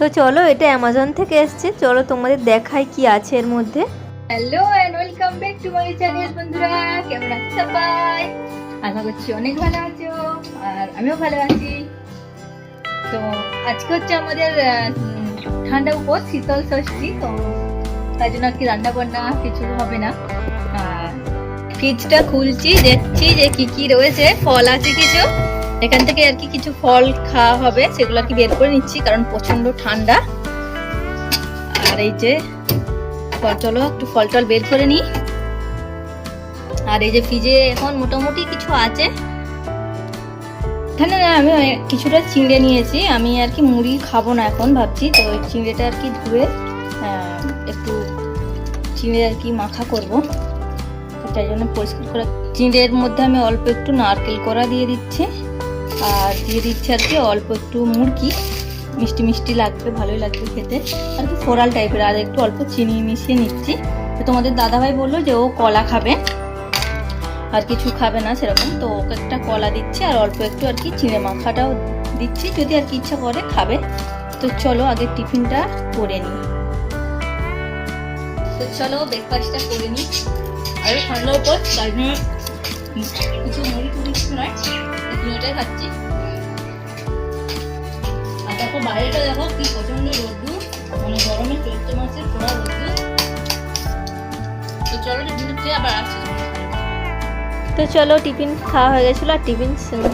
তো চলো, এটা অ্যামাজন থেকে এসছে। চলো, তোমাদের দেখাই কি আছে এর মধ্যে। Hello and welcome back to my channel বন্ধুরা। কেমন আছো সবাই? আশা করছি অনেক ভালো আছো, আর আমিও ভালো আছি। তো আজকে হচ্ছে আমাদের ঠান্ডা উপর শীতল ষষ্ঠী। তো তাই জন্য আর কি রান্না বান্না কিছু হবে না। ফ্রিজটা খুলছি, দেখছি যে কি কি রয়েছে, ফল আছে কিছু। এখান থেকে আর কি কিছু ফল খাওয়া হবে, সেগুলো আর কি বের করে নিচ্ছি, কারণ প্রচণ্ড ঠান্ডা। আর এই যে ফল, চলো একটু ফল টল বের করে নিই। আর এই যে ফ্রিজে এখন মোটামুটি কিছু আছে। এখানে আমি কিছুটা চিংড়ে নিয়েছি, আমি আর কি মুড়ি খাব না এখন ভাবছি, তো ওই চিংড়েটা আর কি ধুয়ে একটু চিংড়ে আর কি মাখা করব। তাই জন্য পরিষ্কার করে, চিংড়ের মধ্যে আমি অল্প একটু নারকেল করা দিয়ে দিচ্ছি। আর দিয়ে দিচ্ছি আর কি অল্প একটু মুরগি। মিষ্টি মিষ্টি লাগবে, ভালোই লাগবে খেতে। আর কি ফোরাল টাইপের আর একটু অল্প চিনি মিশিয়ে নিচ্ছি। তো তোমাদের দাদাভাই বলল যে ও কলা খাবে। আর কিছু খাবে না সেরকম। তো ওকে একটা কলা দিচ্ছি আর অল্প একটু আর কি চিড়ে মাখাটাও দিচ্ছি। যদি আর কি ইচ্ছা করে খাবে। তো চলো আগে টিফিনটা করে নিই। তো চলো ব্রেকফাস্টটা করে নিই। আর ঠান্ডার জন্য কিছু মুড়ি টুড়ি নয়। এটাই খাচ্ছি? আর দেখো বাইরেটা দেখো কি প্রচণ্ড রোদ্দুর মানে গরমে চৈত্র মাসের পুরো রোদ্দুর তো চলো টিফিন আবার আসছি তো চলো টিফিন খাওয়া হয়ে গেছিল, আর টিফিন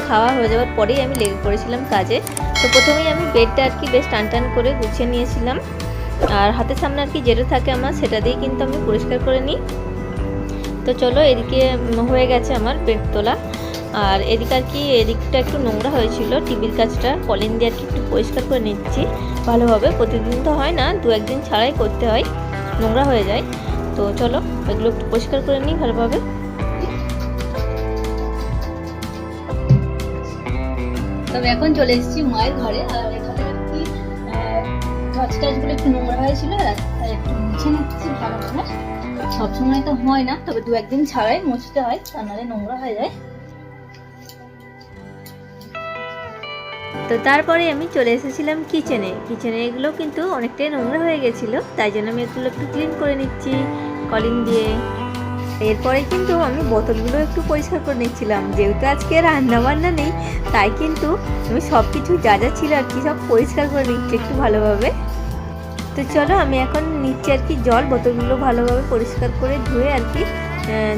খাওয়া হয়ে যাওয়ার পরেই আমি লেগে পড়েছিলাম কাজে। তো প্রথমেই আমি বেডটা আর কি বেশ টান টান করে গুছিয়ে নিয়েছিলাম। আর হাতের সামনে আর কি যেটা থাকে আমার, সেটা দিয়ে কিন্তু আমি পরিষ্কার করে নিই। তো চলো এদিকে হয়ে গেছে আমার বেড তোলা। আর এদিকে আর কি, এদিকটা একটু নোংরা হয়েছিল, টিভির কাজটা, কলিন দিয়ে আর কি একটু পরিষ্কার করে নিচ্ছি, ভালোভাবে। প্রতিদিন তো হয় না, দু একদিন ছাড়াই করতে হয়, নোংরা হয়ে যায়। তো চলো, এগুলো একটু পরিষ্কার করে নিই ভালোভাবে। তবে এখন চলে এসেছি মায়ের ঘরে, আর এখানে আর কি গাছ টাছগুলো একটু নোংরা হয়েছিল তাই একটু মুছে নিচ্ছি ভালো করে সবসময় তো হয় না, তবে দু একদিন ছাড়াই মুছতে হয়, তা নাহলে নোংরা হয়ে যায়। তো তারপরে আমি চলে এসেছিলাম কিচেনে কিচেনে এগুলো কিন্তু অনেকটাই নোংরা হয়ে গেছিল, তাই জন্য আমি এগুলো একটু ক্লিন করে নিচ্ছি, কলিং দিয়ে। এরপরে কিন্তু আমি বোতলগুলো একটু পরিষ্কার করে নিচ্ছিলাম। যেহেতু আজকে রান্না বান্না নেই, তাই কিন্তু আমি সব কিছু যা যা ছিল আর কি সব পরিষ্কার করে নিচ্ছি একটু ভালোভাবে। তো চলো আমি এখন নিচ্ছি আর কি জল, বোতলগুলো ভালোভাবে পরিষ্কার করে ধুয়ে আর কি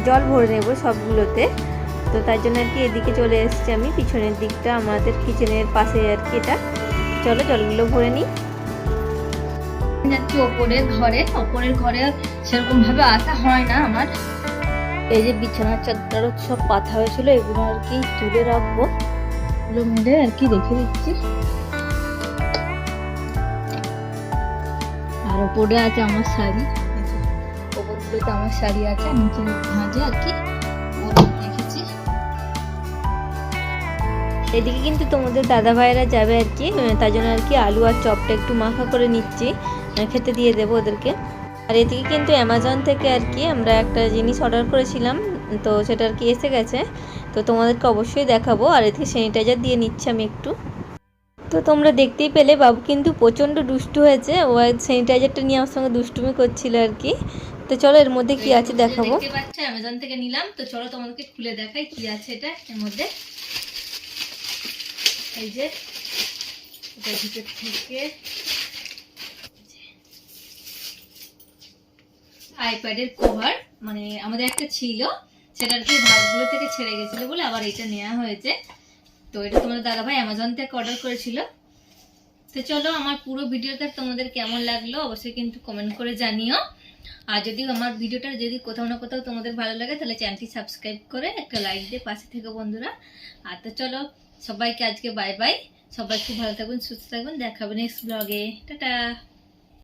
জল ভরে নেব সবগুলোতে। তো তার জন্য আর কি এদিকে চলে এসেছি আমি। পিছনের দিকটা আমাদের কিচেনের পাশে আর কি এটা। চলো, জলগুলো ভরে নিই। ওপরের ঘরে। ওপরের ঘরে আসা হয় না আমার। এই যে বিছানার সব পাতা এগুলো আর কি রাখব। এগুলো আর কি রেখে দিচ্ছি। আর ওপরে আছে আমার শাড়ি। ওপরগুলোতে আমার শাড়ি আছে, নিচে ভাঁজে আর কি। এদিকে কিন্তু তোমাদের দাদা ভাইয়েরা যাবে আর কি তার জন্য আর কি আলু আর চপটা একটু মাখা করে নিচ্ছি খেতে দিয়ে দেবো ওদেরকে। আর এদিকে কিন্তু অ্যামাজন থেকে আর কি আমরা একটা জিনিস অর্ডার করেছিলাম তো সেটা আর কি এসে গেছে তো তোমাদেরকে অবশ্যই দেখাবো আর এদিকে স্যানিটাইজার দিয়ে নিচ্ছি আমি একটু। তো তোমরা দেখতেই পেলে বাবু কিন্তু প্রচণ্ড দুষ্টু হয়েছে ও স্যানিটাইজারটা নিয়ে আমার সঙ্গে দুষ্টুমি করছিল আর কি। তো চলো এর মধ্যে কি আছে দেখাবো। দেখতে পাচ্ছ অ্যামাজন থেকে নিলাম তো চলো তোমাদেরকে খুলে দেখাই কি আছে এটা এর মধ্যে। এই যে, এটা ভিতর থেকে। আইপ্যাডের কভার মানে আমাদের একটা ছিল সেটা কি ভাগগুলো থেকে ছেড়ে গেছিল বলে আবার এটা নেওয়া হয়েছে। তো এটা তোমাদের দাদাভাই অ্যামাজন থেকে অর্ডার করেছিল। তো চলো আমার পুরো ভিডিওটা তোমাদের কেমন লাগল অবশ্যই কিন্তু কমেন্ট করে জানিও। আর যদি আমার ভিডিওটা যদি কোথাও না কোথাও তোমাদের ভালো লাগে তাহলে চ্যানেলটি সাবস্ক্রাইব করে একটা লাইক দিয়ে পাশে থেকে বন্ধুরা। আর তো চলো সবাইকে আজকে বাই বাই সবাই খুব ভালো থাকবেন সুস্থ থাকবেন দেখাবেন নেক্সট ব্লগে টাটা।